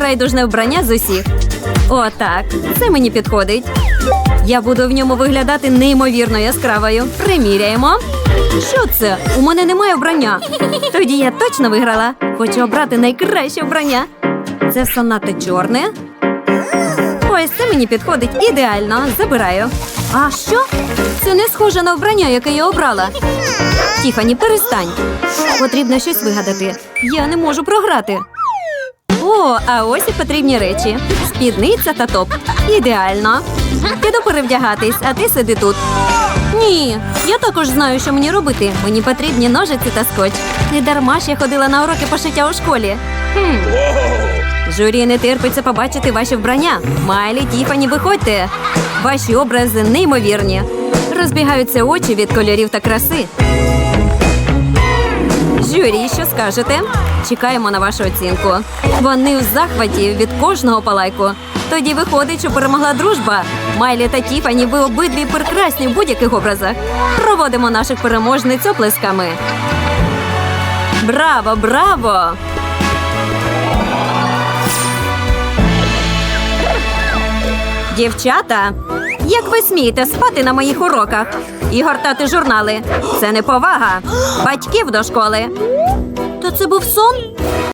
Райдужне вбрання з усіх. Отак, це мені підходить. Я буду в ньому виглядати неймовірно яскравою. Приміряємо. Що це? У мене немає вбрання. Тоді я точно виграла. Хочу обрати найкраще вбрання. Це сонате чорне. Ось це мені підходить ідеально. Забираю. А що? Це не схоже на вбрання, яке я обрала. Тіфані, перестань. Потрібно щось вигадати. Я не можу програти. О, а ось і потрібні речі: спідниця та топ. Ідеально. Піду перевдягатись, а ти сиди тут. Ні, я також знаю, що мені робити. Мені потрібні ножиці та скотч. Не дарма ж я ходила на уроки пошиття у школі. Хм. Журі не терпиться побачити ваші вбрання. Майлі, Тіфані, виходьте. Ваші образи неймовірні. Розбігаються очі від кольорів та краси. Журі, що скажете? Чекаємо на вашу оцінку. Вони у захваті від кожного палайку. Тоді виходить, що перемогла дружба. Майлі та Тіфані, ви обидві прекрасні в будь-яких образах. Проводимо наших переможниць оплесками. Браво, браво! Дівчата, як ви смієте спати на моїх уроках і гортати журнали? Це неповага. Батьків до школи. То це був сон?